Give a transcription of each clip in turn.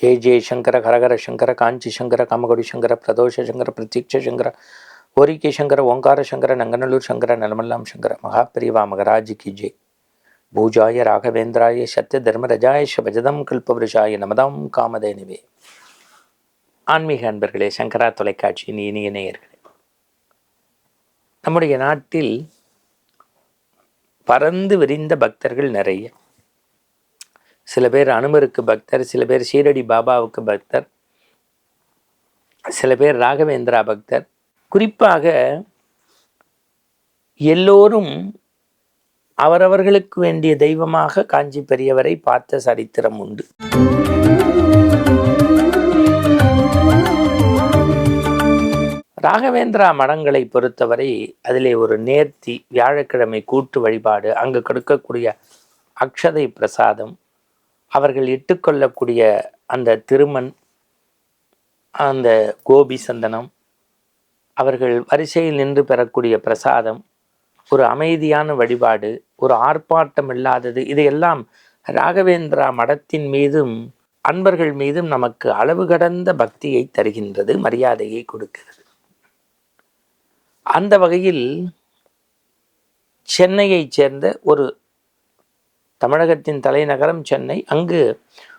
ஜெய் ஜெய் சங்கர ஹரஹர சங்கர காஞ்சி சங்கர காமகோடி சங்கர பிரதோஷ சங்கர பிரத்யக்ஷ சங்கர ஓரிக்கை சங்கர ஓங்கார சங்கர நங்கநல்லூர் சங்கர நலமல்லாம் சங்கர மகாபிரிவா மகராஜ் கி ஜெய் பூஜாய ராகவேந்திராய சத்ய தர்மரஜாய பஜதம் கல்பவருஷாய காமதே காமதேனிவே. ஆன்மீக அன்பர்களே சங்கரா தொலைக்காட்சியின் இனிய நேயர்களே. நம்முடைய நாட்டில் பறந்து விரிந்த பக்தர்கள் நிறைய. சில பேர் அனுமருக்கு பக்தர் சில பேர் ஷீரடி பாபாவுக்கு பக்தர் சில பேர் ராகவேந்திரா பக்தர். குறிப்பாக எல்லோரும் அவரவர்களுக்கு வேண்டிய தெய்வமாக காஞ்சி பெரியவரை பார்த்த சரித்திரம் உண்டு. ராகவேந்திரா மடங்களை பொறுத்தவரை அதிலே ஒரு நேர்த்தி வியாழக்கிழமை கூட்டு வழிபாடு அங்கு கொடுக்கக்கூடிய அக்ஷதை பிரசாதம் அவர்கள் இட்டுக்கொள்ளக்கூடிய அந்த திருமண் அந்த கோபி சந்தனம் அவர்கள் வரிசையில் நின்று பெறக்கூடிய பிரசாதம் ஒரு அமைதியான வழிபாடு ஒரு ஆர்ப்பாட்டம் இல்லாதது இதையெல்லாம் ராகவேந்திரா மடத்தின் மீதும் அன்பர்கள் மீதும் நமக்கு அளவு கடந்த பக்தியை தருகின்றது மரியாதையை கொடுக்கிறது. அந்த வகையில் சென்னையைச் சேர்ந்த ஒரு தமிழகத்தின் தலைநகரம் சென்னை. அங்கு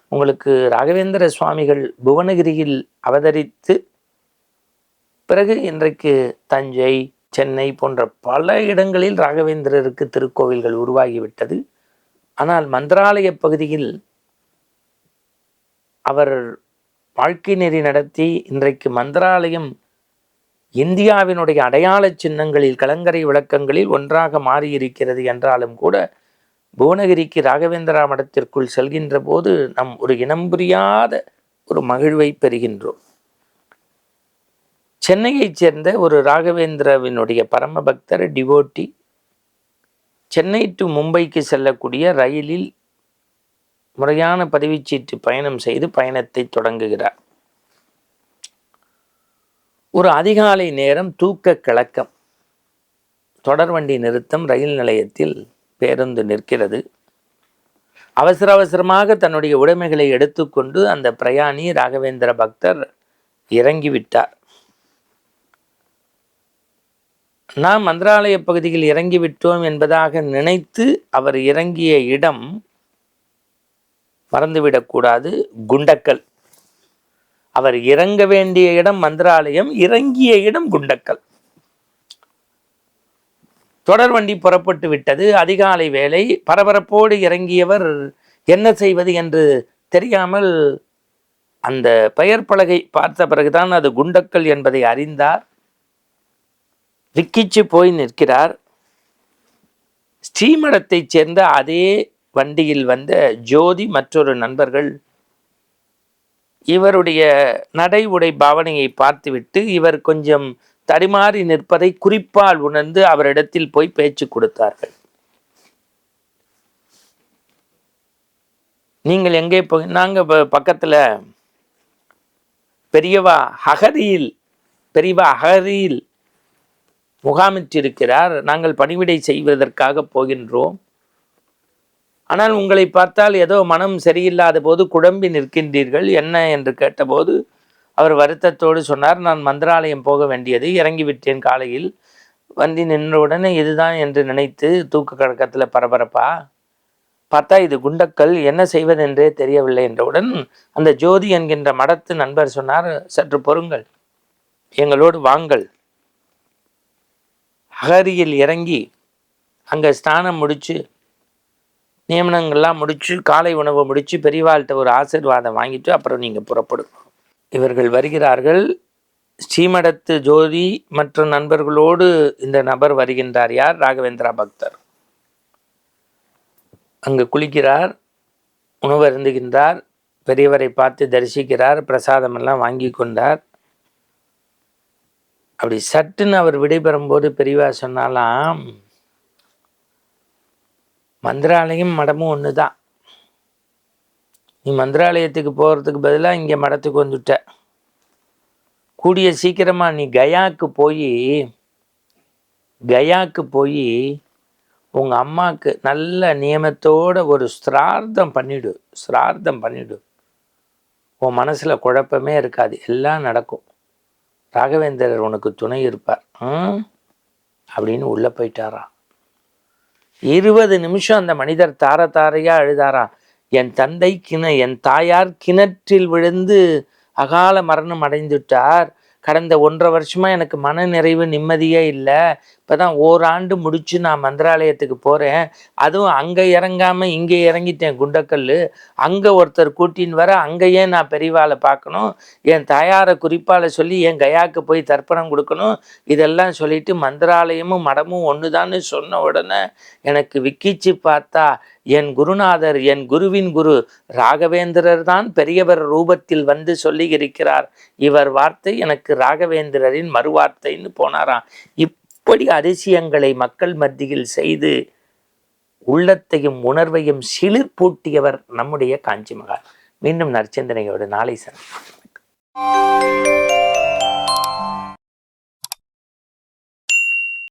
உங்களுக்கு ராகவேந்திர சுவாமிகள் புவனகிரியில் அவதரித்து பிறகு இன்றைக்கு தஞ்சை சென்னை போன்ற பல இடங்களில் ராகவேந்திரருக்கு திருக்கோவில்கள் உருவாகிவிட்டது. ஆனால் மந்திராலய பகுதியில் அவர் வாழ்க்கை நெறி நடத்தி இன்றைக்கு மந்திராலயம் இந்தியாவினுடைய அடையாள சின்னங்களில் கலங்கரை விளக்கங்களில் ஒன்றாக மாறியிருக்கிறது என்றாலும் கூட புவனகிரிக்கு ராகவேந்திரா மடத்திற்குள் செல்கின்ற போது நம் ஒரு இனம் புரியாத ஒரு மகிழ்வை பெறுகின்றோம். சென்னையைச் சேர்ந்த ஒரு ராகவேந்திரவினுடைய பரம பக்தர் டிவோட்டி சென்னை டு மும்பைக்கு செல்லக்கூடிய ரயிலில் முறையான பதிவுச்சீட்டு பயணம் செய்து பயணத்தை தொடங்குகிறார். ஒரு அதிகாலை நேரம் தூக்க கலக்கம் தொடர்வண்டி நிறுத்தம் ரயில் நிலையத்தில் பேருந்து நிற்கிறது. அவசர அவசரமாக தன்னுடைய உடைமைகளை எடுத்துக்கொண்டு அந்த பிரயாணி ராகவேந்திர பக்தர் இறங்கிவிட்டார். நாம் மந்திராலய பகுதியில் இறங்கிவிட்டோம் என்பதாக நினைத்து அவர் இறங்கிய இடம் மறந்துவிடக்கூடாது. குண்டக்கல். அவர் இறங்க வேண்டிய இடம் மந்திராலயம் இறங்கிய இடம் குண்டக்கல். தொடர் வண்டி புறப்பட்டு விட்டது. அதிகாலை வேலை பரபரப்போடு இறங்கியவர் என்ன செய்வது என்று தெரியாமல் அந்த பெயர் பலகை பார்த்த பிறகுதான் அது குண்டக்கல் என்பதை அறிந்தார். விக்கிச்சு போய் நிற்கிறார். ஸ்ரீமடத்தைச் சேர்ந்த அதே வண்டியில் வந்த ஜோதி மற்றொரு நண்பர்கள் இவருடைய நடை உடை பாவனையை பார்த்துவிட்டு இவர் கொஞ்சம் தடிமாறி நிற்பதை குறிப்பால் உணர்ந்து அவரிடத்தில் போய் பேச்சு கொடுத்தார்கள். நீங்கள் எங்கே போ நாங்கள் பக்கத்தில் பெரியவா அகதியில் பெரியவா அகதியில் முகாமிட்டிருக்கிறார். நாங்கள் பணிவிடை செய்வதற்காக போகின்றோம். ஆனால் உங்களை பார்த்தால் ஏதோ மனம் சரியில்லாத போது குழம்பி நிற்கின்றீர்கள். என்ன என்று கேட்டபோது அவர் வருத்தத்தோடு சொன்னார் நான் மந்திராலயம் போக வேண்டியது இறங்கிவிட்டேன் காலையில். வந்து நின்றவுடனே இதுதான் என்று நினைத்து தூக்கு கழக்கத்தில் பரபரப்பா? பார்த்தா இது குண்டக்கல் என்ன செய்வதென்றே தெரியவில்லை என்றவுடன் அந்த ஜோதி என்கின்ற மடத்து நண்பர் சொன்னார் சற்று பொறுங்கள் எங்களோடு வாங்கள். அகரியில் இறங்கி அங்கே ஸ்நானம் முடித்து நியமனங்கள்லாம் முடித்து காலை உணவை முடித்து பெரியவாள்கிட்ட ஒரு ஆசிர்வாதம் வாங்கிட்டு அப்புறம் நீங்கள் புறப்படும். இவர்கள் வருகிறார்கள். ஸ்ரீமடத்து ஜோதி மற்ற நண்பர்களோடு இந்த நபர் வருகின்றார். யார்? ராகவேந்திரா பக்தர். அங்கு குளிக்கிறார் உணவு அருந்துகின்றார் பெரியவரை பார்த்து தரிசிக்கிறார் பிரசாதமெல்லாம் வாங்கி கொண்டார். அப்படி சட்டுன்னு அவர் விடைபெறும்போது பெரியவா சொன்னாலாம் மந்திராலயம் மடமும் ஒன்று தான் நீ மந்திராலயத்துக்கு போகிறதுக்கு பதிலாக இங்கே மடத்துக்கு வந்துட்ட. கூடிய சீக்கிரமாக நீ கயாவுக்கு போய் கயாவுக்கு போய் உங்கள் அம்மாவுக்கு நல்ல நியமத்தோட ஒரு ஸ்ரார்த்தம் பண்ணிவிடு ஸ்ரார்த்தம் பண்ணிவிடு உன் மனசில் குழப்பமே இருக்காது எல்லாம் நடக்கும். ராகவேந்திரர் உனக்கு துணை இருப்பார். அப்படின்னு உள்ளே போயிட்டாராம். இருபது நிமிஷம் அந்த மனிதர் தார தாரையா அழுதாரா என் தந்தை கிண என் தாயார் கிணற்றில் விழுந்து அகால மரணம் அடைந்துட்டார் கடந்த ஒன்றரை வருஷமாக எனக்கு மன நிறைவு நிம்மதியே இல்லை. இப்போ தான் ஓராண்டு முடித்து நான் மந்திராலயத்துக்கு போகிறேன் அதுவும் அங்கே இறங்காமல் இங்கே இறங்கிட்டேன் குண்டக்கல் அங்கே ஒருத்தர் கூட்டின்னு வர அங்கேயே நான் பெரியவாளை பார்க்கணும். என் தாயாரை குறிப்பால் சொல்லி என் கயாவுக்கு போய் தர்ப்பணம் கொடுக்கணும். இதெல்லாம் சொல்லிட்டு மந்திராலயமும் மடமும் ஒன்று சொன்ன உடனே எனக்கு விக்கிச்சு பார்த்தா என் குருநாதர் என் குருவின் குரு ராகவேந்திரர் தான் பெரியவர் ரூபத்தில் வந்து சொல்லி இருக்கிறார் இவர் வார்த்தை எனக்கு ராகவேந்திரரின் மறுவார்த்தைன்னு போனாராம். இப்படி அதிசயங்களை மக்கள் மத்தியில் செய்து உள்ளத்தையும் உணர்வையும் சிலிர்பூட்டியவர் நம்முடைய காஞ்சி மகான் மீண்டும் நற்சிந்தனையோடு நாளை சந்திப்போம்.